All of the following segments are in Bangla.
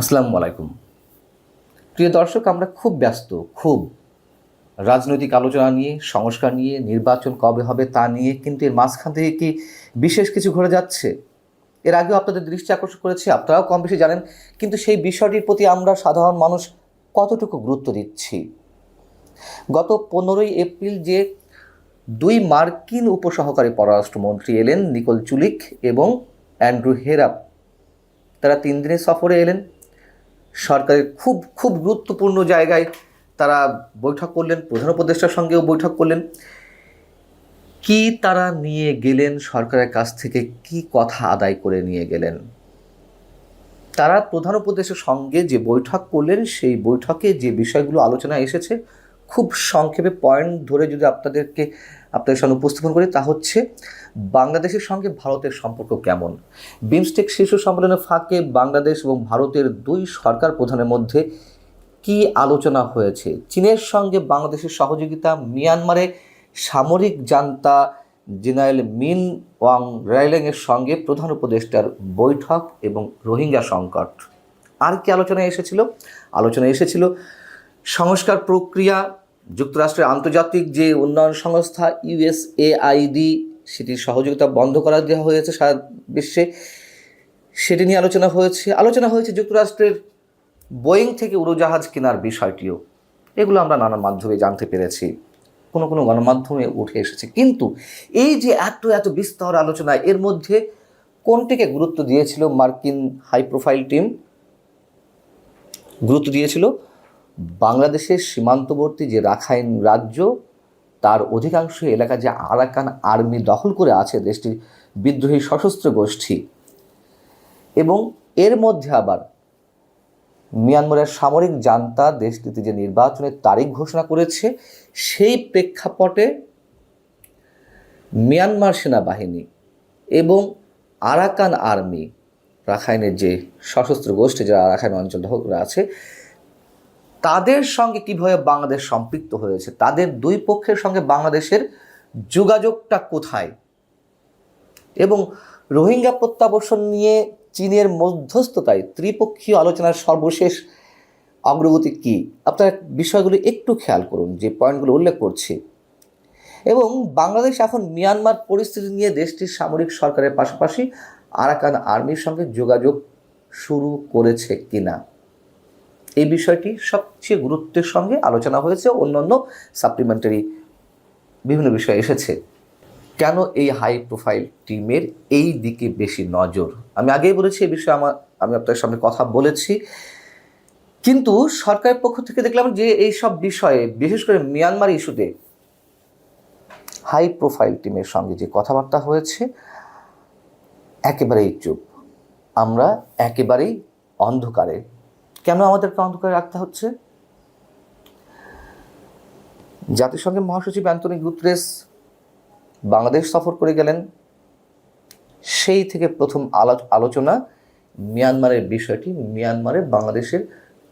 আসসালামু আলাইকুম। প্রিয় দর্শক, আমরা খুব ব্যস্ত, খুব রাজনৈতিক আলোচনা নিয়ে, সংস্কার নিয়ে, নির্বাচন কবে হবে তা নিয়ে, কিন্তু এর মাঝখান থেকে কি বিশেষ কিছু ঘটে যাচ্ছে? এর আগেও আপনাদের দৃষ্টি আকর্ষণ করেছি, আপনারাও কম বেশি জানেন, কিন্তু সেই বিষয়টির প্রতি আমরা সাধারণ মানুষ কতটুকু গুরুত্ব দিচ্ছি? গত পনেরোই এপ্রিল যে দুই মার্কিন উপসহকারী পররাষ্ট্রমন্ত্রী এলেন, নিকোল চুলিক এবং অ্যান্ড্রু হেরাপ, তারা তিন দিনের সফরে এলেন। সরকারের খুব খুব গুরুত্বপূর্ণ জায়গায় তারা বৈঠক করলেন, প্রধান উপদেষ্টার সঙ্গেও বৈঠক করলেন। কি তারা নিয়ে গেলেন, সরকারের কাছ থেকে কি কথা আদায় করে নিয়ে গেলেন? তারা প্রধান উপদেশের সঙ্গে যে বৈঠক করলেন, সেই বৈঠকে যে বিষয়গুলো আলোচনা এসেছে খুব সংক্ষেপে পয়েন্ট ধরে যদি আপনাদেরকে, আপনাদের সামনে উপস্থাপন করি, তা হচ্ছে বাংলাদেশের সঙ্গে ভারতের সম্পর্ক কেমন? বিমস্টেক শীর্ষ সম্মেলনের ফাঁকে বাংলাদেশ এবং ভারতের দুই সরকার প্রধানের মধ্যে কি আলোচনা হয়েছে? চীনের সঙ্গে বাংলাদেশের সহযোগিতা, মিয়ানমারে সামরিক জান্তা জেনারেল মিন ওয়াং রাইলেংয়ের সঙ্গে প্রধান উপদেষ্টার বৈঠক এবং রোহিঙ্গা সংকট। আর কি আলোচনায় এসেছিল? আলোচনায় এসেছিল সংস্কার প্রক্রিয়া, যুক্তরাষ্ট্রের আন্তর্জাতিক যে উন্নয়ন সংস্থা ইউএসএআইডি সেটির সহযোগিতা বন্ধ করা দেওয়া হয়েছে সারা বিশ্বে। সেটি নিয়ে আলোচনা হয়েছে। আলোচনা হয়েছে যুক্তরাষ্ট্রের বোয়িং থেকে উড়োজাহাজ কেনার বিষয়টিও। এগুলো আমরা নানা মাধ্যমে জানতে পেরেছি। কোনো কোনো গণমাধ্যমে উঠে এসেছে। কিন্তু এই যে এত এত বিস্তর আলোচনা, এর মধ্যে কোনটিকে গুরুত্ব দিয়েছিল মার্কিন হাই প্রোফাইল টিম? গুরুত্ব দিয়েছিল বাংলাদেশের সীমান্তবর্তী যে রাখাইন রাজ্য, তার অধিকাংশ এলাকা যে আরাকান আর্মি দখল করে আছে দেশটির বিদ্রোহী সশস্ত্র গোষ্ঠী। এবং এর মধ্যে আবার মিয়ানমারের সামরিক জান্তা দেশটিতে যে নির্বাচনের তারিখ ঘোষণা করেছে, সেই প্রেক্ষাপটে মিয়ানমার সেনাবাহিনী এবং আরাকান আর্মি, রাখাইনের যে সশস্ত্র গোষ্ঠী, যারা রাখাইন অঞ্চল আছে তাদের সঙ্গে কীভাবে বাংলাদেশ সম্পৃক্ত হয়েছে? তাদের দুই পক্ষের সঙ্গে বাংলাদেশের যোগাযোগটা কোথায়? এবং রোহিঙ্গা প্রত্যাবর্ষণ নিয়ে চীনের মধ্যস্থতায় ত্রিপক্ষীয় আলোচনার সর্বশেষ অগ্রগতি কী? আপনারা বিষয়গুলো একটু খেয়াল করুন, যে পয়েন্টগুলো উল্লেখ করছি। এবং বাংলাদেশ এখন মিয়ানমার পরিস্থিতি নিয়ে দেশটির সামরিক সরকারের পাশাপাশি আরাকান আর্মির সঙ্গে যোগাযোগ শুরু করেছে কিনা? এই বিষয়টি সবচেয়ে গুরুত্বের সঙ্গে আলোচনা হয়েছে অন্যান্য সাপ্লিমেন্টারি বিভিন্ন বিষয় এসেছে। কেন এই হাই প্রোফাইল টিমের এই দিকে বেশি নজর? আমি আগেই বলেছি, এই বিষয়ে আমার, আমি আপনাদের সামনে কথা বলেছি। কিন্তু সরকারের পক্ষ থেকে দেখলাম যে এই সব বিষয়ে, বিশেষ করে মিয়ানমার ইস্যুতে হাই প্রোফাইল টিমের সঙ্গে যে কথাবার্তা হয়েছে, একেবারেই চুপ। আমরা একেবারেই অন্ধকারে কেন আমাদেরকে অন্ধকারে রাখতে হচ্ছে? জাতিসংঘের মহাসচিব অ্যান্টনি গুতরেস বাংলাদেশ সফর করে গেলেন। সেই থেকে প্রথম আলো- আলোচনা মিয়ানমারের বিষয়টি, মিয়ানমারে বাংলাদেশের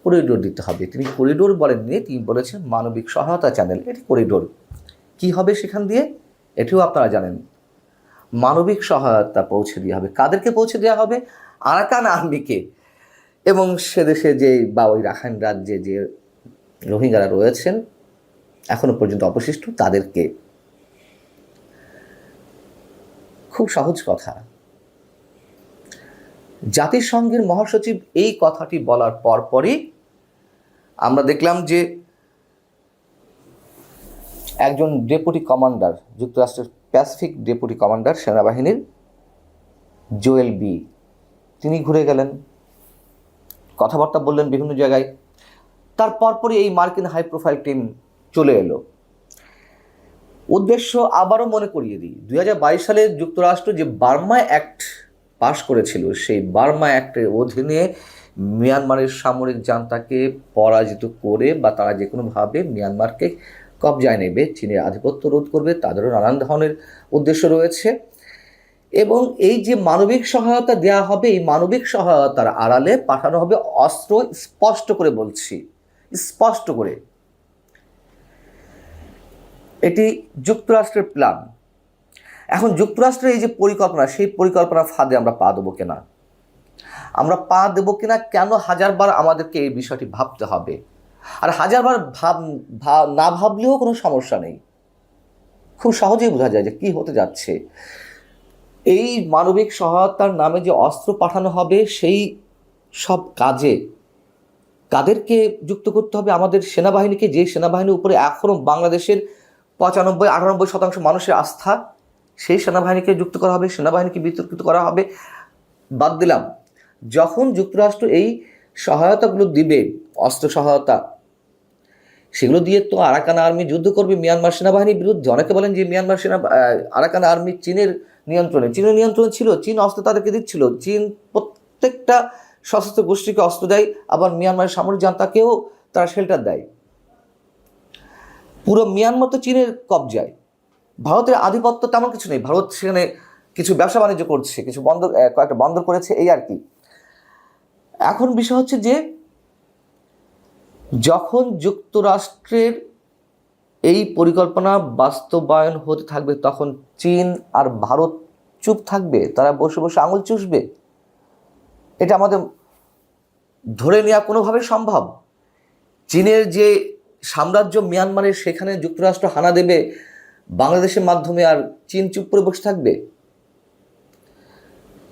করিডোর দিতে হবে। তিনি করিডোর বলেননি, তিনি বলেছেন মানবিক সহায়তা চ্যানেল, এটি করিডোর। কি হবে সেখান দিয়ে? এটিও আপনারা জানেন। মানবিক সহায়তা পৌঁছে দেওয়া হবে। কাদেরকে পৌঁছে দেওয়া হবে? আরাকান আর্মিকে। এবং সে দেশে যে বা ওই রাখাইন রাজ্যে যে রোহিঙ্গারা রয়েছেন, এখনও পর্যন্ত অবশিষ্ট, তাদেরকে খুব সহজ কথা। জাতিসংঘের মহাসচিব এই কথাটি বলার পরপরই আমরা দেখলাম যে একজন ডেপুটি কমান্ডার, যুক্তরাষ্ট্রের প্যাসিফিক ডেপুটি কমান্ডার সেনাবাহিনীর জোয়েল বি, তিনি ঘুরে গেলেন। কথাবার্তা বললেন বিভিন্ন জায়গায়। তার পরপরই এই মার্কিন হাই প্রোফাইল টিম চলে এলো। উদ্দেশ্য আবারও মনে করিয়ে দিই। দুই হাজার বাইশ সালে যুক্তরাষ্ট্র যে বার্মা অ্যাক্ট পাশ করেছিল, সেই বার্মা অ্যাক্টের অধীনে মিয়ানমারের সামরিক জান্তাকে পরাজিত করে বা তারা যে কোনোভাবে মিয়ানমারকে কবজায় নেবে, চীনের আধিপত্য রোধ করবে, তাদেরও নানান ধরনের উদ্দেশ্য রয়েছে। এবং এই যে মানবিক সহায়তা দেওয়া হবে, এই মানবিক সহায়তার আড়ালে পাঠানো হবে অস্ত্র, স্পষ্ট করে বলছি, স্পষ্ট করে। এটি যুক্তরাষ্ট্রের প্ল্যান এখন যুক্তরাষ্ট্রের এই যে পরিকল্পনা, সেই পরিকল্পনা ফাঁদে আমরা পা দেবো কিনা? আমরা পা দেবো কিনা? কেন হাজারবার আমাদেরকে এই বিষয়টি ভাবতে হবে? আর হাজারবার ভাব না ভাবলেও কোনো সমস্যা নেই। খুব সহজেই বোঝা যায় যে কি হতে যাচ্ছে। এই মানবিক সহায়তার নামে যে অস্ত্র পাঠানো হবে, সেই সব কাজে কাদেরকে যুক্ত করতে হবে? আমাদের সেনাবাহিনীকে, যে সেনাবাহিনীর উপরে এখনও বাংলাদেশের পঁচানব্বই, আটানব্বই শতাংশ মানুষের আস্থা, সেই সেনাবাহিনীকে যুক্ত করা হবে, সেনাবাহিনীকে বিতর্কিত করা হবে। বাদ দিলাম, যখন যুক্তরাষ্ট্র এই সহায়তাগুলো দিবে, অস্ত্র সহায়তা সেগুলো দিয়ে তো আরাকান আর্মি যুদ্ধ করবে মিয়ানমার সেনাবাহিনীর বিরুদ্ধে। অনেকে বলেন যে মিয়ানমার সেনা আরাকান আর্মি চীনের নিয়ন্ত্রণে। চীনের নিয়ন্ত্রণে ছিল, চীন অস্ত্র তাদেরকে দিচ্ছিল। চীন প্রত্যেকটা সশস্ত্র গোষ্ঠীকে অস্ত্র দেয়, আবার মিয়ানমারের সামরিক জান্তাকেও তারা শেল্টার দেয়। পুরো মিয়ানমার তো চীনের কবজায়। ভারতের আধিপত্য তেমন কিছু নেই। ভারত সেখানে কিছু ব্যবসা বাণিজ্য করছে, কিছু বন্ধ কয়েকটা বন্দর করেছে, এই আর কি। এখন বিষয় হচ্ছে যে যখন যুক্তরাষ্ট্রের এই পরিকল্পনা বাস্তবায়ন হতে থাকবে, তখন চীন আর ভারত চুপ থাকবে? তারা বসে বসে আঙুল চুষবে? এটা আমাদের ধরে নেওয়া কোনোভাবে সম্ভব? চীনের যে সাম্রাজ্য মিয়ানমারের সেখানে যুক্তরাষ্ট্র হানা দেবে, বাংলাদেশের মাধ্যমে আর চীন চুপ করে বসে থাকবে?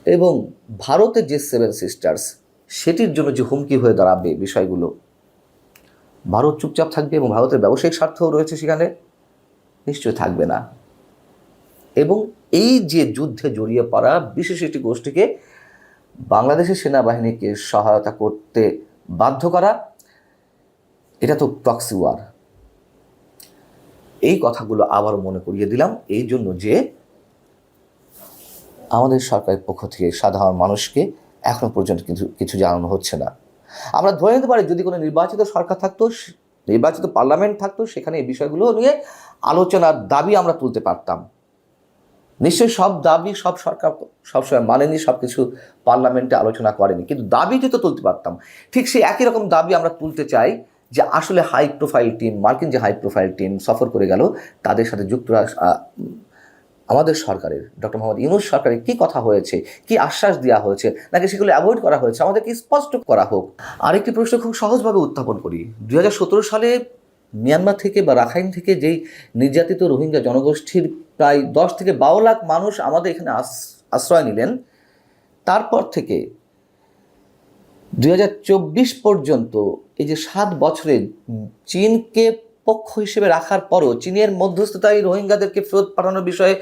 এবং ভারতের যে সেভেন সিস্টার্স, সেটির জন্য যে হুমকি হয়ে দাঁড়াবে বিষয়গুলো ভারত চুপচাপ থাকবে এবং ভারতের ব্যবসায়িক স্বার্থও রয়েছে সেখানে নিশ্চয় থাকবে না। এবং এই যে যুদ্ধে জড়িয়ে পড়া বিশেষ একটি গোষ্ঠীকে বাংলাদেশের সেনাবাহিনীকে সহায়তা করতে বাধ্য করা, এটা তো প্রক্সি ওয়ার এই কথাগুলো আবার মনে করিয়ে দিলাম এই জন্য যে আমাদের সরকারের পক্ষ থেকে সাধারণ মানুষকে এখনও পর্যন্ত কিছু কিছু জানানো হচ্ছে না। আমরা ধরে নিতে পারি যদি কোনো নির্বাচিত সরকার থাকতো নির্বাচিত পার্লামেন্ট থাকতো, সেখানে এই বিষয়গুলো নিয়ে আলোচনার দাবি আমরা তুলতে পারতাম। নিশ্চয়ই সব দাবি সব সরকার সবসময় মানেনি সব কিছু পার্লামেন্টে আলোচনা করেনি। কিন্তু দাবি তো তুলতে পারতাম। ঠিক সেই একই রকম দাবি আমরা তুলতে চাই যে আসলে হাই প্রোফাইল টিম, মার্কিন যে হাই প্রোফাইল টিম সফর করে গেল, তাদের সাথে যুক্তরাষ্ট্র আমাদের সরকারের, ডক্টর মোহাম্মদ ইউনুস সরকারের কি কথা হয়েছে, কি আশ্বাস দেওয়া হয়েছে, নাকি সেগুলো অ্যাভয়েড করা হয়েছে, আমাদেরকে স্পষ্ট করা হোক? আরেকটি প্রশ্ন খুব সহজভাবে উত্থাপন করি। দু হাজার সতেরো সালে মিয়ানমার থেকে বা রাখাইন থেকে যেই নির্যাতিত রোহিঙ্গা জনগোষ্ঠীর প্রায় দশ থেকে বারো লাখ মানুষ আমাদের এখানে আশ্রয় নিলেন, তারপর থেকে দুই হাজার চব্বিশ পর্যন্ত এই যে সাত বছরে চীনকে পক্ষ হিসেবে রাখার পরও চীনের মধ্যস্থতায় রোহিঙ্গাদেরকে ফেরত পাঠানোর বিষয়ে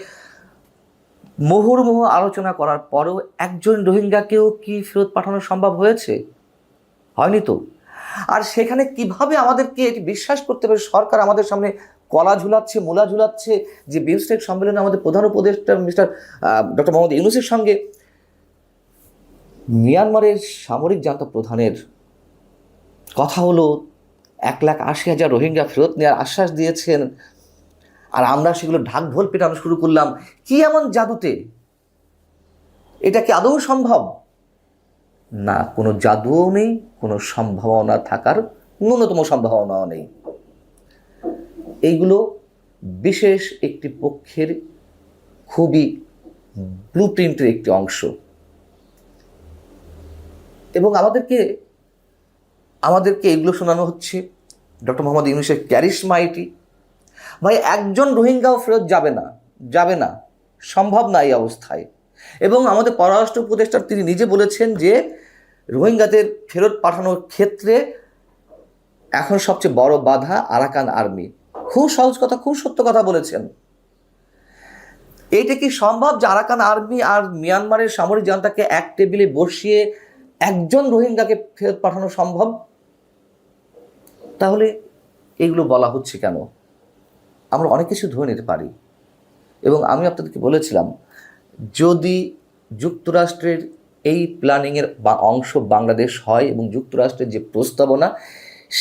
মুহুর্মুহু আলোচনা করার পরও একজন রোহিঙ্গাকেও কি ফেরত পাঠানো সম্ভব হয়েছে? হয়নি তো। আর সেখানে কীভাবে আমাদেরকে এটি বিশ্বাস করতে হবে? সরকার আমাদের সামনে কলা ঝুলাচ্ছে, মূলা ঝুলাচ্ছে, যে বিমস্টেক সম্মেলনে আমাদের প্রধান উপদেষ্টা মিস্টার ডক্টর মোহাম্মদ ইউনুসের সঙ্গে মিয়ানমারের সামরিক জান্তা প্রধানের কথা হলো, এক লাখ আশি হাজার রোহিঙ্গা ফেরত নেওয়ার আশ্বাস দিয়েছেন আর আমরা সেগুলো ঢাক ঢোল পেটানো শুরু করলাম। কি এমন জাদুতে? এটা কি আদৌ সম্ভব? না, কোনো জাদুও নেই, কোনো সম্ভাবনা থাকার ন্যূনতম সম্ভাবনাও নেই। এইগুলো বিশেষ একটি পক্ষের খুবই ব্লু প্রিন্টের একটি অংশ। এবং আমাদেরকে আমাদেরকে এগুলো শোনানো হচ্ছে। ডক্টর মোহাম্মদ ইউনুসের ক্যারিশমা এটি। ভাই, একজন রোহিঙ্গাও ফেরত যাবে না যাবে না। সম্ভব না এই অবস্থায়। এবং আমাদের পররাষ্ট্র উপদেষ্টা তিনি নিজে বলেছেন যে, রোহিঙ্গাদের ফেরত পাঠানোর ক্ষেত্রে এখন সবচেয়ে বড় বাধা আরাকান আর্মি। খুব সহজ কথা, খুব সত্য কথা বলেছেন। এইটা কি সম্ভব যে আরাকান আর্মি আর মিয়ানমারের সামরিক জনতাকে এক টেবিলে বসিয়ে একজন রোহিঙ্গাকে ফেরত পাঠানো সম্ভব? তাহলে এগুলো বলা হচ্ছে কেন? আমরা অনেক কিছু ধরে নিতে পারি। এবং আমি আপনাদেরকে বলেছিলাম, যদি যুক্তরাষ্ট্রের এই প্ল্যানিংয়ের বা অংশ বাংলাদেশ হয় এবং যুক্তরাষ্ট্রের যে প্রস্তাবনা,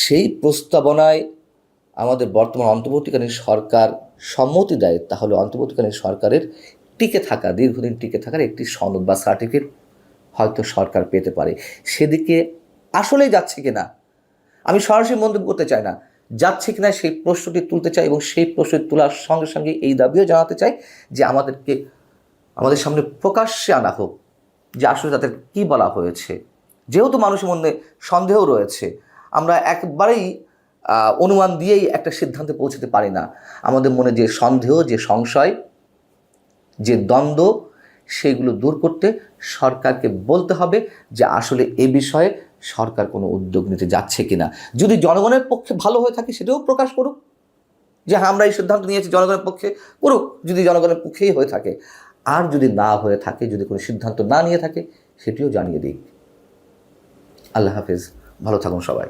সেই প্রস্তাবনায় আমাদের বর্তমান অন্তর্বর্তীকালীন সরকার সম্মতি দেয়, তাহলে অন্তর্বর্তীকালীন সরকারের টিকে থাকা, দীর্ঘদিন টিকে থাকার একটি সনদ বা সার্টিফিকেট হয়তো সরকার পেতে পারে। সেদিকে আসলেই যাচ্ছে কিনা, আমি সরাসরি মন্তব্য করতে চাই না। যাচ্ছে কিনা সেই প্রশ্নটি তুলতে চাই এবং সেই প্রশ্নটি তোলার সঙ্গে সঙ্গে এই দাবিও জানাতে চাই যে আমাদেরকে, আমাদের সামনে প্রকাশ্যে আনা হোক, যে আসলে তাদের কী বলা হয়েছে। যেহেতু মানুষের মধ্যে সন্দেহ রয়েছে, আমরা একবারেই অনুমান দিয়েই একটা সিদ্ধান্তে পৌঁছতে পারি না। আমাদের মনে যে সন্দেহ, যে সংশয়, যে দ্বন্দ্ব, সেগুলো দূর করতে সরকারকে বলতে হবে যে আসলে এ বিষয়ে সরকার কোনো উদ্যোগ নিতে যাচ্ছে কিনা। যদি জনগণের পক্ষে ভালো হয়ে থাকে, সেটাও প্রকাশ করুক। যে হ্যাঁ আমরা এই সিদ্ধান্ত নিয়েছি, জনগণের পক্ষে করুক। যদি জনগণের পক্ষেই হয়ে থাকে, আর যদি না হয়ে থাকে, যদি কোনো সিদ্ধান্ত না নিয়ে থাকে, সেটিও জানিয়ে দিক। আল্লাহ হাফিজ। ভালো থাকুন সবাই।